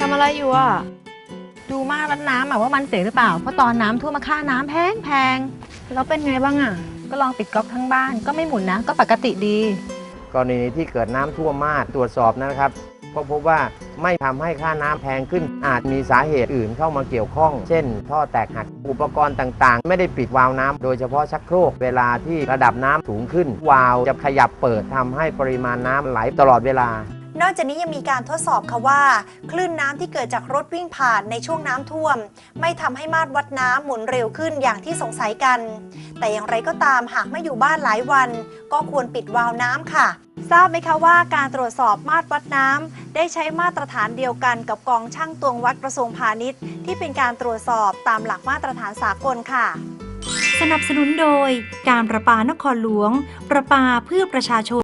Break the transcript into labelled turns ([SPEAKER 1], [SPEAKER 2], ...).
[SPEAKER 1] ทำอะไรอยู่อะ ดูมากรัดน้ำอะว่ามันเสียหรือเปล่า เพราะตอนน้ำท่วมมาค่าน้ำแพงแพง
[SPEAKER 2] แล้วเป็นไงบ้างอะ
[SPEAKER 1] ก็ลองปิดก๊อกทั้งบ้านก็ไม่หมุนนะ ก็ปกติดี
[SPEAKER 3] กรณีที่เกิดน้ำท่วมมากตรวจสอบนะครับ ก็พบว่า ไม่ทำให้ค่าน้ำแพงขึ้น อาจมีสาเหตุอื่นเข้ามาเกี่ยวข้อง เช่น ท่อแตกหักอุปกรณ์ต่างๆ ไม่ได้ปิดวาล์วน้ำโดยเฉพาะชักโครกเวลาที่ระดับน้ำสูงขึ้น วาล์วจะขยับเปิดทำให้ปริมาณน้ำไหลตลอดเวลา
[SPEAKER 4] นอกจากนี้ยังมีการทดสอบค่ะว่า คลื่นน้ำที่เกิดจากรถวิ่งผ่านในช่วงน้ำท่วม ไม่ทำให้มาตรวัดน้ำหมุนเร็วขึ้นอย่างที่สงสัยกัน แต่อย่างไรก็ตามหากไม่อยู่บ้านหลายวัน ก็ควรปิดวาล์วน้ำค่ะ ทราบไหมคะว่าการตรวจสอบมาตรวัดน้ำได้ใช้มาตรฐานเดียวกันกับกองช่างตวงวัดกระทรวงพาณิชย์ ที่เป็นการตรวจสอบตามหลักมาตรฐานสากลค่ะ
[SPEAKER 5] สนับสนุนโดย การประปานครหลวง ประปาเพื่อประชาชน